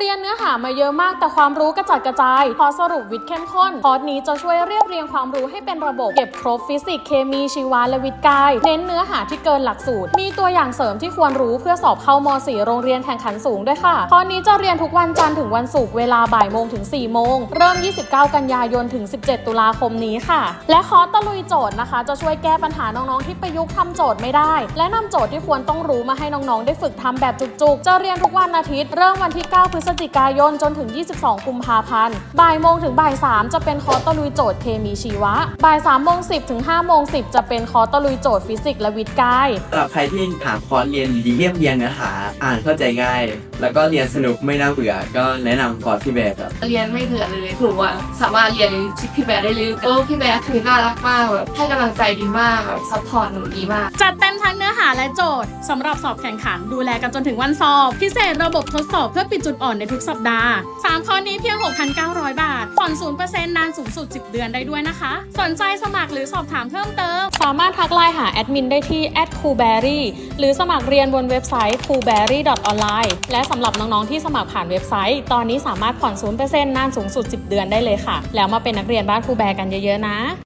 เรียนเนื้อหามาเยอะมากแต่ความรู้กระจัดกระจาย พอสรุปวิทย์เข้มข้น คอร์สนี้จะช่วยเรียบเรียงความรู้ให้เป็นระบบ เก็บครบฟิสิกส์เคมีชีวะและวิทย์กาย เน้นเนื้อหาที่เกินหลักสูตร มีตัวอย่างเสริมที่ควรรู้เพื่อสอบเข้าม .4 โรงเรียนแข่งขันสูงด้วยค่ะ คอร์สนี้จะเรียนทุกวันจันทร์ถึงวันศุกร์เวลาบ่ายโมงถึง4โมง เริ่ม 29 กันยายนถึง 17 ตุลาคมนี้ค่ะ และคอร์สตะลุยโจทย์นะคะ จะช่วยแก้ปัญหาน้องๆที่ประยุกต์ทำโจทย์ไม่ได้ และนำโจทย์ที่ควรต้องรู้มาให้น้องๆ ได้ฝึกทำแบบจุกๆ จะเรียนทุกวันอาทิตย์เริ่มวันที่ 9 พฤศจิกายนจนถึง 22 กุมภาพันธ์ บ่ายโมงถึงบ่าย 3 จะเป็นคอร์สตะลุยโจทย์เคมีชีวะ บ่าย3โมง10 ถึง5โมง10 จะเป็นคอร์สตะลุยโจทย์ฟิสิกส์และวิทย์กายสำหรับใครที่หาคอร์สเรียนดีเรียบเรียงเนื้อหาอ่านเข้าใจง่าย แล้วก็เรียนสนุกไม่น่าเบื่อ ก็แนะนำคอร์สพี่แบร์ครับเรียนไม่เบื่อเลยหนูอะสามารถเรียนที่พี่แบร์ได้เลยเออพี่แบร์คือน่ารักมากแบบให้กำลังใจดีมากแบบซัพพอร์ตหนูดีมาก จัดเต็มทั้งเนื้อหาและโจทย์สำหรับสอบแข่งขันดูแลกันจนถึงวันสอบ พิเศษระบบทดสอบเพื่อปิดจุดอ่อนในทุกสัปดาห์ 3 ข้อนี้เพียง 6,900 บาท ผ่อน0%นานสูงสุด 10 เดือนได้ด้วยนะคะ สนใจสมัครหรือสอบถามเพิ่มเติม สามารถทักไลน์หาแอดมินได้ที่ @coolberry หรือสมัครเรียนบนเว็บไซต์ coolberry.online และสำหรับน้องๆที่สมัครผ่านเว็บไซต์ ตอนนี้สามารถผ่อน0%นานสูงสุด 10 เดือนได้เลยค่ะ แล้วมาเป็นนักเรียนบ้านครูแบร์กันเยอะๆนะ